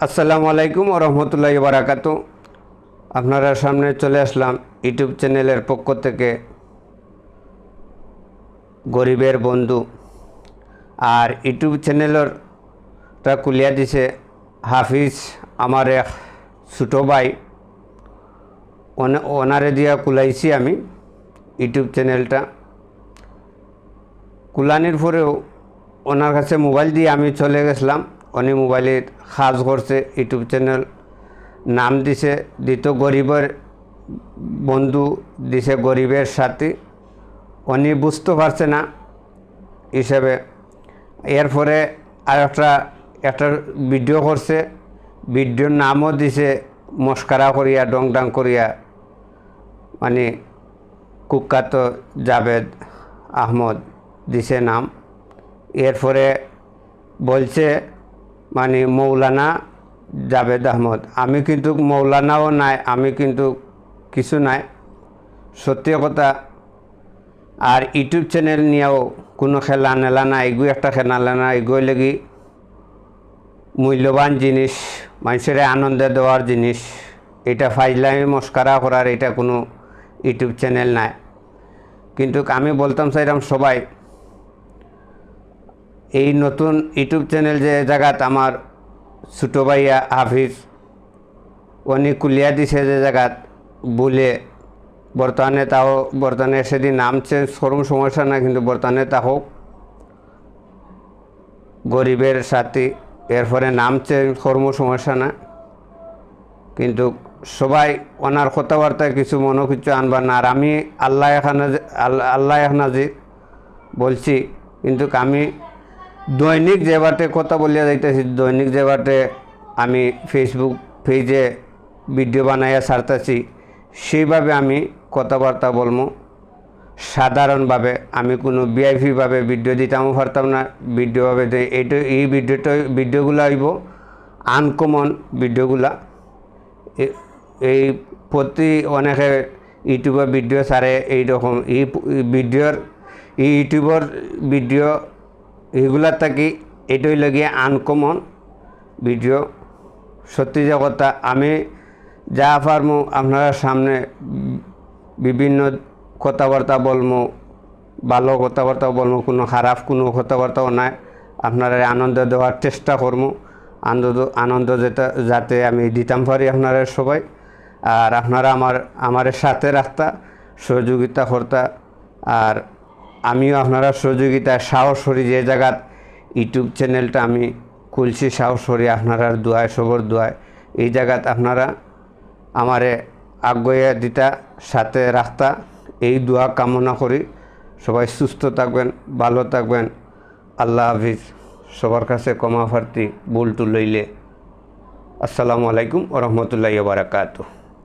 আসসালামু আলাইকুম রহমতুল্লাহ বারাকাত আপনারা সামনে চলে আসলাম ইউটিউব চ্যানেলের পক্ষ থেকে গরিবের বন্ধু। আর ইউটিউব চ্যানেলের তা কুলিয়া দিছে হাফিজ আমার এক ছোটো ভাই। ওনা- ওনারে দিয়া কুলাইছি আমি ইউটিউব চ্যানেলটা। কুলানির পরেও ওনার কাছে মোবাইল দিয়ে আমি চলে গেছিলাম। উনি মোবাইলে সাজ করছে, ইউটিউব চ্যানেল, নাম দিছে, দিত গরিবের বন্ধু, দিছে গরিবের সাথী। উনি বুঝতে পারছে না হিসেবে। এরপরে আর একটা একটা ভিডিও করছে, ভিডিওর নামও দিছে, মস্কারা করিয়া ডং ডাং করিয়া। মানে কুখ্যাত জাভেদ আহমদ দিছে নাম। এরপরে বলছে মানে মৌলানা জাভেদ আহমদ। আমি কিন্তু মৌলানাও নাই, আমি কিন্তু কিছু নাই। সত্যি কথা, আর ইউটিউব চ্যানেল নিয়েও কোনো খেলা নেলা না এগুলো একটা খেলা না এগুলো লাগি মূল্যবান জিনিস, মানুষের আনন্দে দেওয়ার জিনিস। এটা ফাইজলামি মস্কারা করার এটা কোনো ইউটিউব চ্যানেল নাই। কিন্তু আমি বলতাম চাইলাম সবাই এই নতুন ইউটিউব চ্যানেল যে জায়গাত আমার ছোটো ভাইয়া হাফিজ, উনি কুলিয়া দিছে যে জায়গাত বলে, বর্তমানে তাও, বর্তমানে সেদিন নাম চেঞ্জ করুন সমস্যা না কিন্তু বর্তমানে তা হোক গরিবের সাথী, এরপরে নাম চেঞ্জ কর্ম সমস্যা না কিন্তু সবাই ওনার কথাবার্তায় কিছু মনে কিছু আনবার না। আর আমি আল্লাহ এখানে আল্লাহ এখানে বলছি, কিন্তু আমি দৈনিক যেবাটে কথা বলিয়া যাইতেছি, দৈনিক যেবাটে আমি ফেসবুক পেজে ভিডিও বানাইয়া ছাড়তেছি সেইভাবে আমি কথাবার্তা বলব সাধারণভাবে আমি কোনো ভিআইপিভাবে ভিডিও দিতামও পারতাম না। ভিডিওভাবে এইটা, এই ভিডিওটা ভিডিওগুলো আইব আনকমন ভিডিওগুলা এই প্রতি অনেকে ইউটিউবে ভিডিও ছাড়ে, এইরকম। এই ভিডিওর এই ইউটিউবের ভিডিও এইগুলার থাকি, এটাই লাগিয়ে আনকমন ভিডিও সত্যি যে কথা, আমি যা পারমু, আপনারা সামনে বিভিন্ন কথাবার্তা বলব ভালো কথাবার্তা বলব কোনো খারাপ কোনো কথাবার্তাও নাই। আপনারা আনন্দ দেওয়ার চেষ্টা করব আনন্দ আনন্দ যেটা, যাতে আমি দিতাম পারি আপনারা সবাই। আর আপনারা আমার আমার সাথে রাখতা, সহযোগিতা করতা, আর আমিও আপনারা সহযোগিতায় সাহস করি যে জায়গাত ইউটিউব চ্যানেলটা আমি খুলছি সাহস করি আপনারা দোয়ায়, সবর দোয়ায়, এই জায়গাত আপনারা আমারে আগ্রহে দিতা, সাথে রাখতা, এই দোয়া কামনা করি। সবাই সুস্থ থাকবেন, ভালো থাকবেন। আল্লাহ হাফিজ। সবার কাছে কমা প্রার্থী বুলটু লইলে আসসালামু আলাইকুম ও রহমতুল্লাহ বারাকাতু